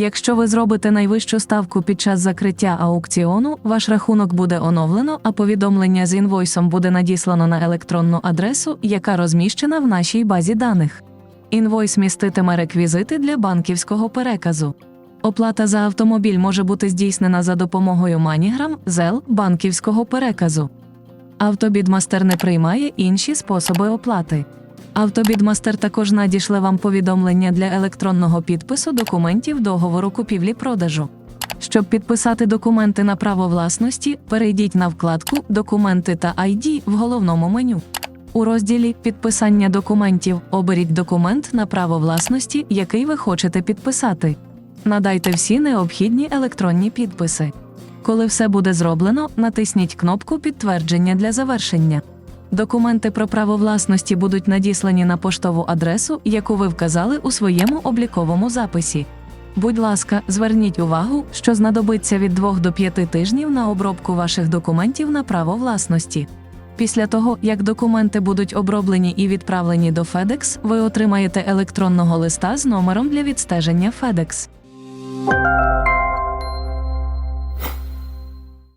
Якщо ви зробите найвищу ставку під час закриття аукціону, ваш рахунок буде оновлено, а повідомлення з інвойсом буде надіслано на електронну адресу, яка розміщена в нашій базі даних. Інвойс міститиме реквізити для банківського переказу. Оплата за автомобіль може бути здійснена за допомогою MoneyGram, ЗЕЛ, банківського переказу. Автобідмастер не приймає інші способи оплати. Автобідмастер також надішле вам повідомлення для електронного підпису документів договору купівлі-продажу. Щоб підписати документи на право власності, перейдіть на вкладку Документи та ID в головному меню. У розділі Підписання документів оберіть документ на право власності, який ви хочете підписати. Надайте всі необхідні електронні підписи. Коли все буде зроблено, натисніть кнопку Підтвердження для завершення. Документи про право власності будуть надіслані на поштову адресу, яку ви вказали у своєму обліковому записі. Будь ласка, зверніть увагу, що знадобиться від 2 до 5 тижнів на обробку ваших документів на право власності. Після того, як документи будуть оброблені і відправлені до FedEx, ви отримаєте електронного листа з номером для відстеження FedEx.